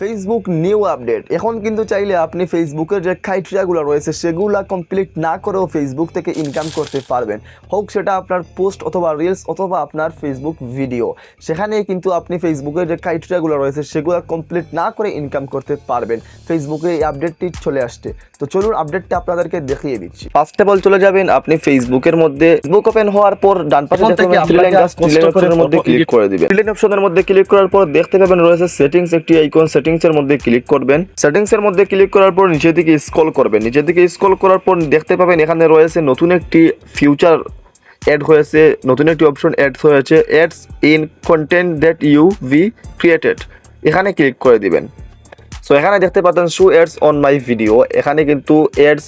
Facebook new update এখন কিন্তু চাইলে আপনি ফেসবুকের যে ক্রাইটেরিয়াগুলো রয়েছে সেগুলো কমপ্লিট না করেও ফেসবুক থেকে ইনকাম করতে পারবেন। হোক সেটা আপনার পোস্ট অথবা রিলস অথবা আপনার ফেসবুক ভিডিও সেখানে কিন্তু আপনি ফেসবুকের যে ক্রাইটেরিয়াগুলো রয়েছে সেগুলো কমপ্লিট না করে ইনকাম করতে পারবেন। ফেসবুকে এই আপডেটটি চলে আসছে। তো চলুন আপডেটটা আপনাদেরকে দেখিয়ে দিচ্ছি। ফার্স্ট অফ অল চলে যাবেন আপনি ফেসবুকের মধ্যে। ফেসবুক ওপেন হওয়ার পর ডান পাশে অপশনের মধ্যে ক্লিক করে দিবেন। অপশনের মধ্যে ক্লিক করার পর দেখতে পাবেন রয়েছে সেটিংস একটি আইকন সেটিংস এর মধ্যে ক্লিক করবেন। সেটিংস এর মধ্যে ক্লিক করার পর নিচের দিকে স্ক্রল করবেন। নিচের দিকে স্ক্রল করার পর দেখতে পাবেন এখানে রয়েছে নতুন একটি ফিউচার অ্যাড হয়েছে, নতুন একটি অপশন অ্যাডস হয়েছে ads in content that you've created এখানে ক্লিক করে দিবেন। সো এখানে দেখতে পাচ্ছেন show ads on my video এখানে কিন্তু অ্যাডস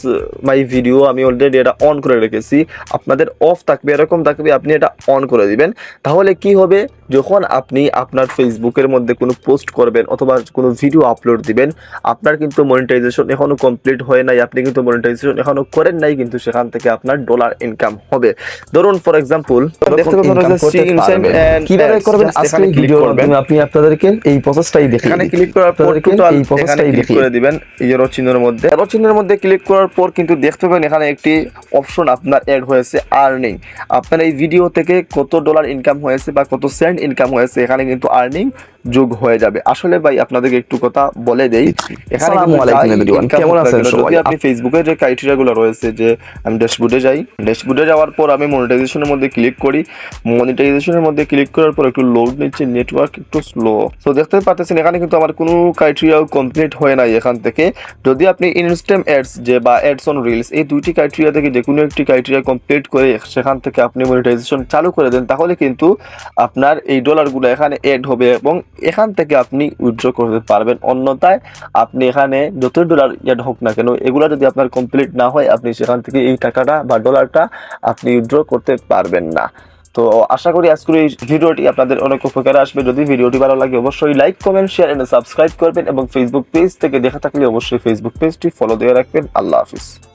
মাই ভিডিও আমি অলরেডি এটা অন করে রেখেছি। আপনাদের অফ থাকবে, এরকম থাকবে, আপনি এটা অন করে দিবেন। তাহলে কি হবে? যখন আপনি আপনার ফেসবুকের মধ্যে কোনো পোস্ট করবেন অথবা কোনো ভিডিও আপলোড দিবেন আপনার কিন্তু মনিটাইজেশন এখনও কমপ্লিট হয় নাই আপনি কিন্তু মনিটাইজেশন এখনও করেন নাই কিন্তু সেখান থেকে আপনার ডলার ইনকাম হবে। ধরুন ফর এক্সাম্পল কীভাবে করবেন? আজকে ভিডিওর মাধ্যমে আপনি আপনাদেরকে এই প্রসেসটাই দেখিয়ে এখানে ক্লিক করার পর টোটাল এই প্রসেসটাই দেখিয়ে করে দিবেন এরো চিহ্নের মধ্যে। এরো চিহ্নের মধ্যে ক্লিক করার পর কিন্তু দেখতে পাবেন এখানে একটি অপশন আপনার অ্যাড হয়েছে আর্নিং আপনার এই ভিডিও থেকে কত ডলার ইনকাম হয়েছে বা কত সেন্ট ইনকাম হয়েছে এখানে কিন্তু আর্নিং যোগ হয়ে যাবে। আসলে ভাই আপনাদেরকে একটু কথা বলে দেই। এখানে কেমন আছেন? সবাই? যদি আপনি ফেসবুকের যে ক্রাইটেরিয়াগুলো রয়েছে যে আমি ড্যাশবোর্ডে যাই ড্যাশবোর্ডে যাওয়ার পর আমি মনিটাইজেশনের মধ্যে ক্লিক করি। মনিটাইজেশনের মধ্যে ক্লিক করার পর একটু লোড নিচ্ছে নেটওয়ার্ক একটু স্লো তো দেখতে পাচ্ছেন এখানে কিন্তু আমার কোনো ক্রাইটেরিয়াও কমপ্লিট হয় নাই এখান থেকে। যদি আপনি ইনস্টেম অ্যাডস যে বা অ্যাডস অন রিলস এই দুইটি ক্রাইটেরিয়া থেকে যে কোনো একটি ক্রাইটেরিয়া কমপ্লিট করে সেখান থেকে আপনি মনিটাইজেশন চালু করে দেন তাহলে কিন্তু আপনার এই ডলারগুলো এখানে অ্যাড হবে এবং এখান থেকে আপনি উইথড্র করতে পারবেন। অন্যথায় আপনি এখানে যতই ডলার অ্যাড হোক না কেন, এগুলো যদি আপনার কমপ্লিট না হয়, আপনি সেখান থেকে এই টাকাটা বা ডলারটা আপনি উইথড্র করতে পারবেন না। তো আশা করি আজকের এই ভিডিওটি আপনাদের অনেক উপকারে আসবে। যদি ভিডিওটি ভালো লাগে, অবশ্যই like comment share and subscribe করবেন এবং ফেসবুক পেজ থেকে দেখা থাকলে অবশ্যই ফেসবুক পেজটি ফলো দিয়ে রাখবেন। আল্লাহ হাফিজ।